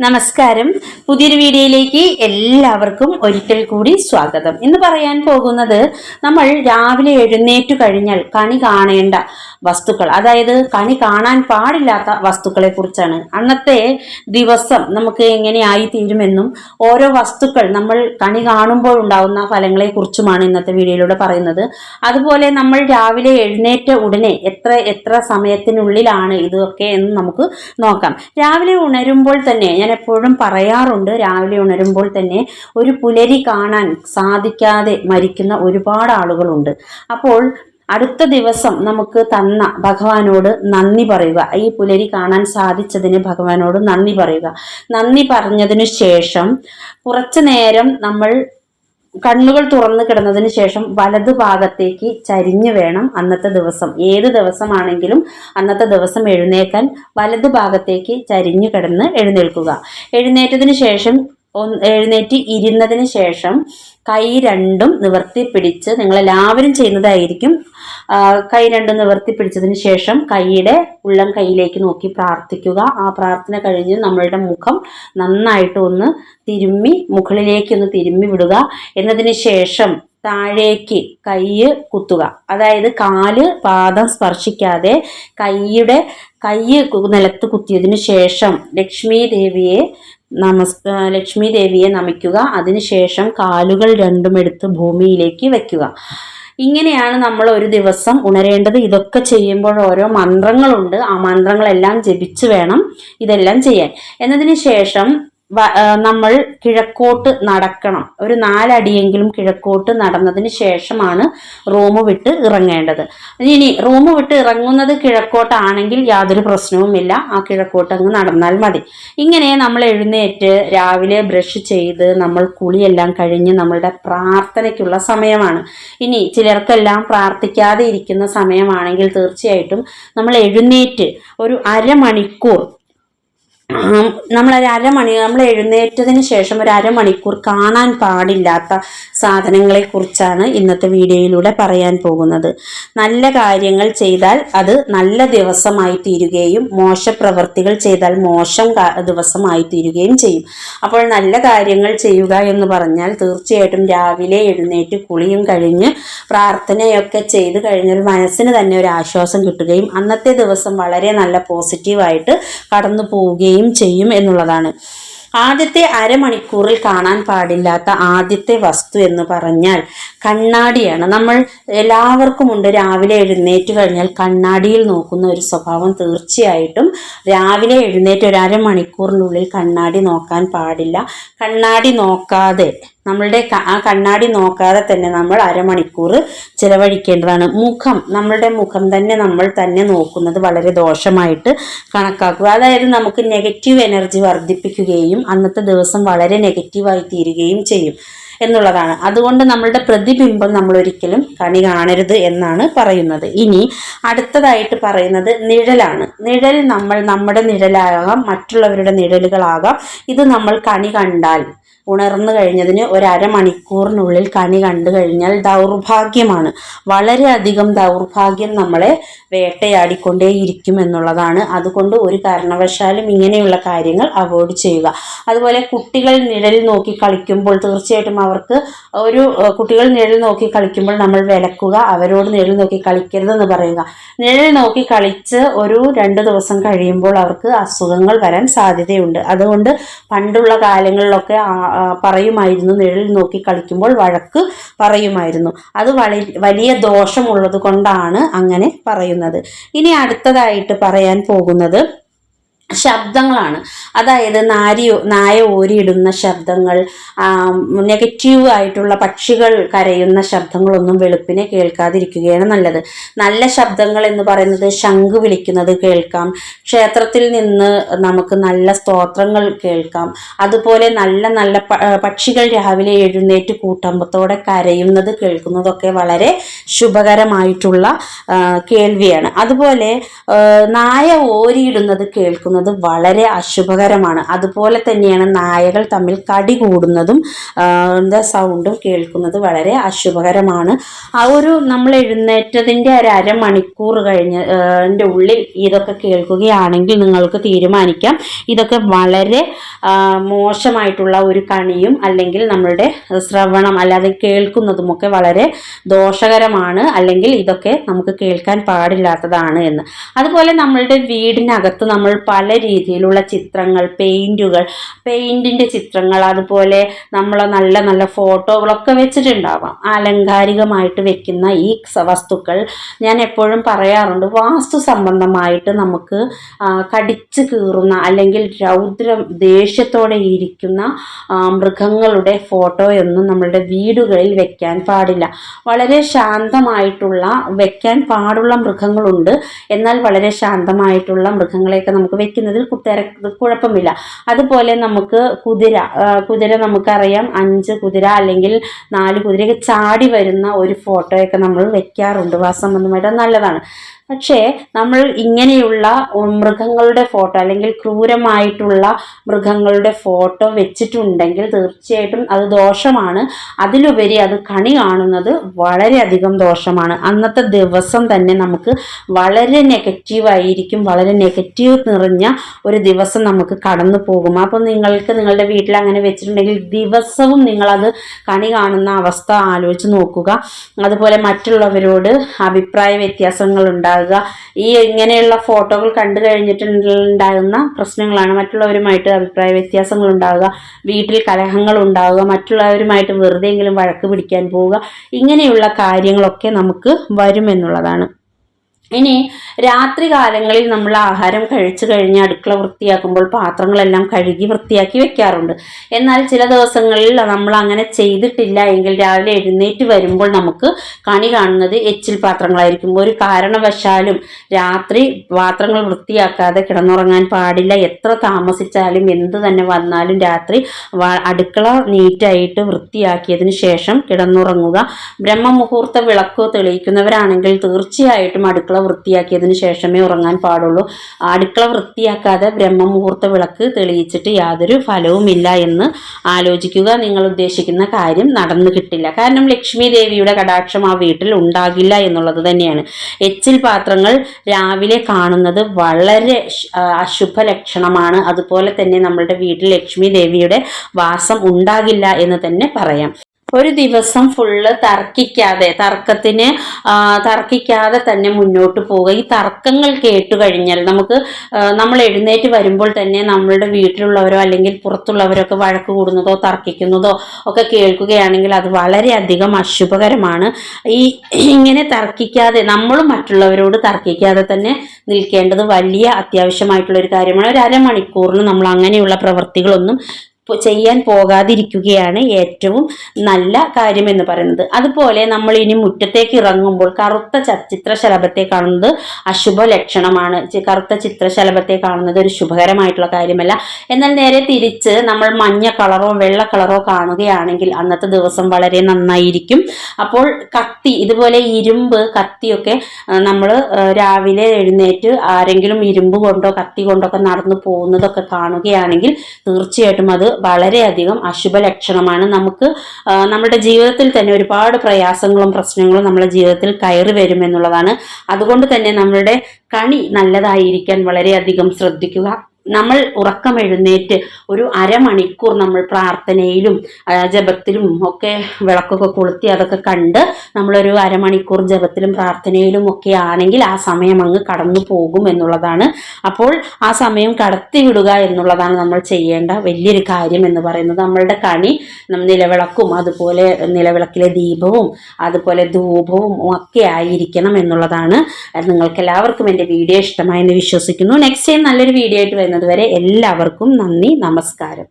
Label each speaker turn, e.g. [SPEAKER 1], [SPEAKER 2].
[SPEAKER 1] നമസ്കാരം. പുതിയൊരു വീഡിയോയിലേക്ക് എല്ലാവർക്കും ഒരിക്കൽ കൂടി സ്വാഗതം. ഇന്ന് പറയാൻ പോകുന്നത് നമ്മൾ രാവിലെ എഴുന്നേറ്റു കഴിഞ്ഞാൽ കണി കാണേണ്ട വസ്തുക്കൾ. അതായത് കണി കാണാൻ പാടില്ലാത്ത വസ്തുക്കളെ കുറിച്ചാണ് അന്നത്തെ ദിവസം നമുക്ക് എങ്ങനെയായി തീരുമെന്നും ഓരോ വസ്തുക്കൾ നമ്മൾ കണി കാണുമ്പോൾ ഉണ്ടാവുന്ന ഫലങ്ങളെ കുറിച്ചുമാണ് ഇന്നത്തെ വീഡിയോയിലൂടെ പറയുന്നത്. അതുപോലെ നമ്മൾ രാവിലെ എഴുന്നേറ്റ ഉടനെ എത്ര എത്ര സമയത്തിനുള്ളിലാണ് ഇതൊക്കെ എന്ന് നമുക്ക് നോക്കാം. രാവിലെ ഉണരുമ്പോൾ തന്നെ ഞാൻ എപ്പോഴും പറയാറുണ്ട് രാവിലെ ഉണരുമ്പോൾ തന്നെ ഒരു പുലരി കാണാൻ സാധിക്കാതെ മരിക്കുന്ന ഒരുപാട് ആളുകളുണ്ട്. അപ്പോൾ അടുത്ത ദിവസം നമുക്ക് തന്ന ഭഗവാനോട് നന്ദി പറയുക. ഈ പുലരി കാണാൻ സാധിച്ചതിന് ഭഗവാനോട് നന്ദി പറയുക. നന്ദി പറഞ്ഞതിനു ശേഷം കുറച്ചു നേരം നമ്മൾ കണ്ണുകൾ തുറന്നു കിടന്നതിന് ശേഷം വലതു ഭാഗത്തേക്ക് ചരിഞ്ഞു വേണം അന്നത്തെ ദിവസം. ഏത് ദിവസമാണെങ്കിലും അന്നത്തെ ദിവസം എഴുന്നേക്കാൻ വലതു ഭാഗത്തേക്ക് ചരിഞ്ഞു കിടന്ന് എഴുന്നേൽക്കുക. എഴുന്നേറ്റതിന് ശേഷം എഴുന്നേറ്റ് ഇരുന്നതിന് ശേഷം കൈ രണ്ടും നിവർത്തി പിടിച്ച് നിങ്ങളെല്ലാവരും ചെയ്യുന്നതായിരിക്കും. കൈ രണ്ടും നിവർത്തി പിടിച്ചതിന് ശേഷം കൈയുടെ ഉള്ളം കൈയിലേക്ക് നോക്കി പ്രാർത്ഥിക്കുക. ആ പ്രാർത്ഥന കഴിഞ്ഞ് നമ്മളുടെ മുഖം നന്നായിട്ട് ഒന്ന് തിരുമ്മി മുകളിലേക്ക് ഒന്ന് തിരുമ്മി വിടുക. എന്നതിന് ശേഷം താഴേക്ക് കൈ കുത്തുക. അതായത് കാൽ പാദം സ്പർശിക്കാതെ കൈയുടെ കൈ നിലത്ത് കുത്തിയതിന് ശേഷം ലക്ഷ്മി ദേവിയെ നമസ് ലക്ഷ്മി ദേവിയെ നമിക്കുക. അതിനുശേഷം കാലുകൾ രണ്ടും എടുത്ത് ഭൂമിയിലേക്ക് വയ്ക്കുക ഇങ്ങനെയാണ് നമ്മൾ ഒരു ദിവസം ഉണരേണ്ടത്. ഇതൊക്കെ ചെയ്യുമ്പോൾ ഓരോ മന്ത്രങ്ങളുണ്ട്. ആ മന്ത്രങ്ങളെല്ലാം ജപിച്ച് വേണം ഇതെല്ലാം ചെയ്യാൻ. എന്നതിന് ശേഷം നമ്മൾ കിഴക്കോട്ട് നടക്കണം. ഒരു നാലടിയെങ്കിലും കിഴക്കോട്ട് നടന്നതിന് ശേഷമാണ് റൂം വിട്ട് ഇറങ്ങേണ്ടത്. ഇനി റൂം വിട്ട് ഇറങ്ങുന്നത് കിഴക്കോട്ടാണെങ്കിൽ യാതൊരു പ്രശ്നവുമില്ല. ആ കിഴക്കോട്ട് അങ്ങ് നടന്നാൽ മതി. ഇങ്ങനെ നമ്മൾ എഴുന്നേറ്റ് രാവിലെ ബ്രഷ് ചെയ്ത് നമ്മൾ കുളിയെല്ലാം കഴിഞ്ഞ് നമ്മളുടെ പ്രാർത്ഥനയ്ക്കുള്ള സമയമാണ്. ഇനി ചിലർക്കെല്ലാം പ്രാർത്ഥിക്കാതെ ഇരിക്കുന്ന സമയമാണെങ്കിൽ തീർച്ചയായിട്ടും നമ്മൾ എഴുന്നേറ്റ് ഒരു അരമണിക്കൂർ നമ്മളൊരു അരമണി നമ്മൾ എഴുന്നേറ്റതിന് ശേഷം ഒരു അരമണിക്കൂർ കാണാൻ പാടില്ലാത്ത സാധനങ്ങളെ കുറിച്ചാണ് ഇന്നത്തെ വീഡിയോയിലൂടെ പറയാൻ പോകുന്നത്. നല്ല കാര്യങ്ങൾ ചെയ്താൽ അത് നല്ല ദിവസമായി തീരുകയും മോശ മോശപ്രവർത്തികൾ ചെയ്താൽ മോശം ദിവസമായി തീരുകയും ചെയ്യും. അപ്പോൾ നല്ല കാര്യങ്ങൾ ചെയ്യുക എന്ന് പറഞ്ഞാൽ തീർച്ചയായിട്ടും രാവിലെ എഴുന്നേറ്റ് കുളിയും കഴിഞ്ഞ് പ്രാർത്ഥനയൊക്കെ ചെയ്ത് കഴിഞ്ഞാൽ മനസ്സിന് തന്നെ ഒരു ആശ്വാസം കിട്ടുകയും അന്നത്തെ ദിവസം വളരെ നല്ല പോസിറ്റീവായിട്ട് കടന്നു പോവുകയും ചെയ്യും എന്നുള്ളതാണ്. ആദ്യത്തെ അരമണിക്കൂറിൽ കാണാൻ പാടില്ലാത്ത ആദ്യത്തെ വസ്തു എന്ന് പറഞ്ഞാൽ കണ്ണാടിയാണ്. നമ്മൾ എല്ലാവർക്കും ഉണ്ട്. രാവിലെ എഴുന്നേറ്റ് കഴിഞ്ഞാൽ കണ്ണാടിയിൽ നോക്കുന്ന ഒരു സ്വഭാവം തീർച്ചയായിട്ടും രാവിലെ എഴുന്നേറ്റ് ഒരു അരമണിക്കൂറിനുള്ളിൽ കണ്ണാടി നോക്കാൻ പാടില്ല. കണ്ണാടി നോക്കാതെ നമ്മളുടെ ആ കണ്ണാടി നോക്കാതെ തന്നെ നമ്മൾ അരമണിക്കൂർ ചിലവഴിക്കേണ്ടതാണ്. മുഖം നമ്മളുടെ മുഖം തന്നെ നമ്മൾ തന്നെ നോക്കുന്നത് വളരെ ദോഷമായിട്ട് കണക്കാക്കുക. അതായത് നമുക്ക് നെഗറ്റീവ് എനർജി വർദ്ധിപ്പിക്കുകയും അന്നത്തെ ദിവസം വളരെ നെഗറ്റീവായി തീരുകയും ചെയ്യും എന്നുള്ളതാണ്. അതുകൊണ്ട് നമ്മളുടെ പ്രതിബിംബം നമ്മൾ ഒരിക്കലും കണി കാണരുത് എന്നാണ് പറയുന്നത്. ഇനി അടുത്തതായിട്ട് പറയുന്നത് നിഴലാണ്. നിഴൽ നമ്മൾ നമ്മുടെ നിഴലാകാം മറ്റുള്ളവരുടെ നിഴലുകളാകാം. ഇത് നമ്മൾ കണി കണ്ടാൽ ഉണർന്നു കഴിഞ്ഞതിന് ഒരു കണി കണ്ടു കഴിഞ്ഞാൽ ദൗർഭാഗ്യമാണ്. വളരെയധികം ദൗർഭാഗ്യം നമ്മളെ വേട്ടയാടിക്കൊണ്ടേയിരിക്കും എന്നുള്ളതാണ് അതുകൊണ്ട് ഒരു കാരണവശാലും ഇങ്ങനെയുള്ള കാര്യങ്ങൾ അവോയ്ഡ് ചെയ്യുക. അതുപോലെ കുട്ടികൾ നിഴൽ നോക്കി കളിക്കുമ്പോൾ തീർച്ചയായിട്ടും അവർക്ക് ഒരു കുട്ടികൾ നിഴൽ നോക്കി കളിക്കുമ്പോൾ നമ്മൾ വിലക്കുക അവരോട് നിഴൽ നോക്കി കളിക്കരുതെന്ന് പറയുക. നിഴൽ നോക്കി കളിച്ച് ഒരു രണ്ട് ദിവസം കഴിയുമ്പോൾ അവർക്ക് അസുഖങ്ങൾ വരാൻ സാധ്യതയുണ്ട്. അതുകൊണ്ട് പണ്ടുള്ള കാലങ്ങളിലൊക്കെ പറയുമായിരുന്നു. നിഴൽ നോക്കി കളിക്കുമ്പോൾ വഴക്ക് പറയുമായിരുന്നു. അത് വളി വലിയ ദോഷമുള്ളത് കൊണ്ടാണ് അങ്ങനെ പറയുന്നത്. ഇനി അടുത്തതായിട്ട് പറയാൻ പോകുന്നത് ശബ്ദങ്ങളാണ്. അതായത് നാരി നായ ഓരിയിടുന്ന ശബ്ദങ്ങൾ നെഗറ്റീവ് ആയിട്ടുള്ള പക്ഷികൾ കരയുന്ന ശബ്ദങ്ങളൊന്നും വെളുപ്പിനെ കേൾക്കാതിരിക്കുകയാണ് നല്ലത്. നല്ല ശബ്ദങ്ങൾ എന്ന് പറയുന്നത് ശംഖ് വിളിക്കുന്നത് കേൾക്കാം. ക്ഷേത്രത്തിൽ നിന്ന് നമുക്ക് നല്ല സ്തോത്രങ്ങൾ കേൾക്കാം. അതുപോലെ നല്ല നല്ല പക്ഷികൾ രാവിലെ എഴുന്നേറ്റ് കൂട്ടമ്പത്തോടെ കരയുന്നത് കേൾക്കുന്നതൊക്കെ വളരെ ശുഭകരമായിട്ടുള്ള കേൾവിയാണ്. അതുപോലെ നായ ഓരിയിടുന്നത് കേൾക്കുന്നത് വളരെ അശുഭകരമാണ്. അതുപോലെ തന്നെയാണ് നായകൾ തമ്മിൽ കടി കൂടുന്നതും സൗണ്ടും കേൾക്കുന്നത് വളരെ അശുഭകരമാണ്. ആ ഒരു നമ്മൾ എഴുന്നേറ്റതിന്റെ ഒരു അരമണിക്കൂർ കഴിഞ്ഞ് ഉള്ളിൽ ഇതൊക്കെ കേൾക്കുകയാണെങ്കിൽ നിങ്ങൾക്ക് തീരുമാനിക്കാം. ഇതൊക്കെ വളരെ മോശമായിട്ടുള്ള ഒരു കണിയും അല്ലെങ്കിൽ നമ്മളുടെ ശ്രവണം അല്ലാതെ കേൾക്കുന്നതുമൊക്കെ വളരെ ദോഷകരമാണ്. അല്ലെങ്കിൽ ഇതൊക്കെ നമുക്ക് കേൾക്കാൻ പാടില്ലാത്തതാണ് എന്ന്. അതുപോലെ നമ്മളുടെ വീടിനകത്ത് നമ്മൾ പല രീതിയിലുള്ള ചിത്രങ്ങൾ പെയിന്റുകൾ പെയിന്റിന്റെ ചിത്രങ്ങൾ അതുപോലെ നമ്മൾ നല്ല നല്ല ഫോട്ടോകളൊക്കെ വെച്ചിട്ടുണ്ടാവാം. അലങ്കാരികമായിട്ട് വെക്കുന്ന ഈ വസ്തുക്കൾ ഞാൻ എപ്പോഴും പറയാറുണ്ട്. വാസ്തു സംബന്ധമായിട്ട് നമുക്ക് കടിച്ചു കീറുന്ന അല്ലെങ്കിൽ രൗദ്രം ദേഷ്യത്തോടെ ഇരിക്കുന്ന മൃഗങ്ങളുടെ ഫോട്ടോയൊന്നും നമ്മളുടെ വീടുകളിൽ വെക്കാൻ പാടില്ല. വളരെ ശാന്തമായിട്ടുള്ള വെക്കാൻ പാടുള്ള മൃഗങ്ങളുണ്ട്. എന്നാൽ വളരെ ശാന്തമായിട്ടുള്ള മൃഗങ്ങളെയൊക്കെ നമുക്ക് തിര കുഴപ്പമില്ല. അതുപോലെ നമുക്ക് കുതിര കുതിര നമുക്കറിയാം. അഞ്ച് കുതിര അല്ലെങ്കിൽ നാല് കുതിരയൊക്കെ ചാടി വരുന്ന ഒരു ഫോട്ടോയൊക്കെ നമ്മൾ വെക്കാറുണ്ട്. വാസംബന്ധമായിട്ട് നല്ലതാണ്. പക്ഷേ നമ്മൾ ഇങ്ങനെയുള്ള മൃഗങ്ങളുടെ ഫോട്ടോ അല്ലെങ്കിൽ ക്രൂരമായിട്ടുള്ള മൃഗങ്ങളുടെ ഫോട്ടോ വെച്ചിട്ടുണ്ടെങ്കിൽ തീർച്ചയായിട്ടും അത് ദോഷമാണ്. അതിലുപരി അത് കണി കാണുന്നത് വളരെയധികം ദോഷമാണ്. അന്നത്തെ ദിവസം തന്നെ നമുക്ക് വളരെ നെഗറ്റീവായിരിക്കും വളരെ നെഗറ്റീവ് നിറഞ്ഞ ഒരു ദിവസം നമുക്ക് കടന്നു പോകും. അപ്പോൾ നിങ്ങൾക്ക് നിങ്ങളുടെ വീട്ടിൽ അങ്ങനെ വെച്ചിട്ടുണ്ടെങ്കിൽ ദിവസവും നിങ്ങളത് കണി കാണുന്ന അവസ്ഥ ആലോചിച്ച് നോക്കുക. അതുപോലെ മറ്റുള്ളവരോട് അഭിപ്രായ വ്യത്യാസങ്ങൾ ഉണ്ടാകും ഉണ്ടാകുക. ഈ ഇങ്ങനെയുള്ള ഫോട്ടോകൾ കണ്ടു കഴിഞ്ഞിട്ടുണ്ടാകുന്ന പ്രശ്നങ്ങളാണ് മറ്റുള്ളവരുമായിട്ട് അഭിപ്രായ വ്യത്യാസങ്ങൾ ഉണ്ടാകുക. വീട്ടിൽ കലഹങ്ങൾ ഉണ്ടാകുക. മറ്റുള്ളവരുമായിട്ട് വെറുതെ എങ്കിലും വഴക്ക് പിടിക്കാൻ പോവുക. ഇങ്ങനെയുള്ള കാര്യങ്ങളൊക്കെ നമുക്ക് വരുമെന്നുള്ളതാണ് ഇനി രാത്രി കാലങ്ങളിൽ നമ്മൾ ആഹാരം കഴിച്ചു കഴിഞ്ഞ് അടുക്കള വൃത്തിയാക്കുമ്പോൾ പാത്രങ്ങളെല്ലാം കഴുകി വൃത്തിയാക്കി വെക്കാറുണ്ട്. എന്നാൽ ചില ദിവസങ്ങളിൽ നമ്മൾ അങ്ങനെ ചെയ്തിട്ടില്ല എങ്കിൽ രാവിലെ എഴുന്നേറ്റ് വരുമ്പോൾ നമുക്ക് കണി കാണുന്നത് എച്ചിൽ പാത്രങ്ങളായിരിക്കും. ഒരു കാരണവശാലും രാത്രി പാത്രങ്ങൾ വൃത്തിയാക്കാതെ കിടന്നുറങ്ങാൻ പാടില്ല. എത്ര താമസിച്ചാലും എന്ത് തന്നെ വന്നാലും രാത്രി അടുക്കള നീറ്റായിട്ട് വൃത്തിയാക്കിയതിന് ശേഷം കിടന്നുറങ്ങുക. ബ്രഹ്മമുഹൂർത്ത വിളക്കോ തെളിയിക്കുന്നവരാണെങ്കിൽ തീർച്ചയായിട്ടും അടുക്കള അടുക്കള വൃത്തിയാക്കിയതിന് ശേഷമേ ഉറങ്ങാൻ പാടുള്ളൂ. അടുക്കള വൃത്തിയാക്കാതെ ബ്രഹ്മമുഹൂർത്ത വിളക്ക് തെളിയിച്ചിട്ട് യാതൊരു ഫലവുമില്ല എന്ന് ആലോചിക്കുക നിങ്ങൾ ഉദ്ദേശിക്കുന്ന കാര്യം നടന്നു കിട്ടില്ല. കാരണം ലക്ഷ്മി ദേവിയുടെ കടാക്ഷം ആ വീട്ടിൽ ഉണ്ടാകില്ല എന്നുള്ളത് തന്നെയാണ്. എച്ചിൽ പാത്രങ്ങൾ രാവിലെ കാണുന്നത് വളരെ അശുഭ ലക്ഷണമാണ്. അതുപോലെ തന്നെ നമ്മളുടെ വീട്ടിൽ ലക്ഷ്മി ദേവിയുടെ വാസം ഉണ്ടാകില്ല എന്ന് തന്നെ പറയാം. ഒരു ദിവസം ഫുള്ള് തർക്കിക്കാതെ തർക്കത്തിന് തർക്കിക്കാതെ തന്നെ മുന്നോട്ട് പോവുക. ഈ തർക്കങ്ങൾ കേട്ടു കഴിഞ്ഞാൽ നമുക്ക് നമ്മൾ എഴുന്നേറ്റ് വരുമ്പോൾ തന്നെ നമ്മളുടെ വീട്ടിലുള്ളവരോ അല്ലെങ്കിൽ പുറത്തുള്ളവരൊക്കെ വഴക്ക് കൂടുന്നതോ തർക്കിക്കുന്നതോ ഒക്കെ കേൾക്കുകയാണെങ്കിൽ അത് വളരെയധികം അശുഭകരമാണ്. ഈ ഇങ്ങനെ തർക്കിക്കാതെ നമ്മളും മറ്റുള്ളവരോട് തർക്കിക്കാതെ തന്നെ നിൽക്കേണ്ടത് വലിയ അത്യാവശ്യമായിട്ടുള്ള ഒരു കാര്യമാണ്. ഒരു അരമണിക്കൂറിന് നമ്മൾ അങ്ങനെയുള്ള പ്രവൃത്തികളൊന്നും ചെയ്യാൻ പോകാതിരിക്കുകയാണ് ഏറ്റവും നല്ല കാര്യം എന്ന് പറയുന്നത്. അതുപോലെ നമ്മൾ ഇനി മുറ്റത്തേക്ക് ഇറങ്ങുമ്പോൾ കറുത്ത ചിത്രശലഭത്തെ കാണുന്നത് അശുഭ ലക്ഷണമാണ്. കറുത്ത ചിത്രശലഭത്തെ കാണുന്നത് ഒരു ശുഭകരമായിട്ടുള്ള കാര്യമല്ല. എന്നാൽ നേരെ തിരിച്ച് നമ്മൾ മഞ്ഞ കളറോ വെള്ള കളറോ കാണുകയാണെങ്കിൽ അന്നത്തെ ദിവസം വളരെ നന്നായിരിക്കും. അപ്പോൾ കത്തി ഇതുപോലെ ഇരുമ്പ് കത്തിയൊക്കെ നമ്മൾ രാവിലെ എഴുന്നേറ്റ് ആരെങ്കിലും ഇരുമ്പ് കൊണ്ടോ കത്തി കൊണ്ടോ ഒക്കെ നടന്നു പോകുന്നതൊക്കെ കാണുകയാണെങ്കിൽ തീർച്ചയായിട്ടും അത് വളരെയധികം അശുഭ ലക്ഷണമാണ് നമുക്ക് നമ്മുടെ ജീവിതത്തിൽ തന്നെ ഒരുപാട് പ്രയാസങ്ങളും പ്രശ്നങ്ങളും നമ്മുടെ ജീവിതത്തിൽ കയറി വരുമെന്നുള്ളതാണ് അതുകൊണ്ട് തന്നെ നമ്മളുടെ കണി നല്ലതായിരിക്കാൻ വളരെയധികം ശ്രദ്ധിക്കുക. നമ്മൾ ഉറക്കം എഴുന്നേറ്റ് ഒരു അരമണിക്കൂർ നമ്മൾ പ്രാർത്ഥനയിലും ജപത്തിലും ഒക്കെ വിളക്കൊക്കെ കൊളുത്തി അതൊക്കെ കണ്ട് നമ്മളൊരു അരമണിക്കൂർ ജപത്തിലും പ്രാർത്ഥനയിലും ഒക്കെ ആണെങ്കിൽ ആ സമയം അങ്ങ് കടന്നു പോകും എന്നുള്ളതാണ്. അപ്പോൾ ആ സമയം കടത്തി വിടുക എന്നുള്ളതാണ് നമ്മൾ ചെയ്യേണ്ട വലിയൊരു കാര്യം എന്ന് പറയുന്നത്. നമ്മളുടെ കണി നിലവിളക്കും അതുപോലെ നിലവിളക്കിലെ ദീപവും അതുപോലെ ധൂപവും ഒക്കെ ആയിരിക്കണം എന്നുള്ളതാണ്. നിങ്ങൾക്ക് എല്ലാവർക്കും എന്റെ വീഡിയോ ഇഷ്ടമായെന്ന് വിശ്വസിക്കുന്നു. നെക്സ്റ്റ് ടൈം നല്ലൊരു വീഡിയോ ആയിട്ട് വരുന്നത് വരെ എല്ലാവർക്കും നന്ദി നമസ്കാരം.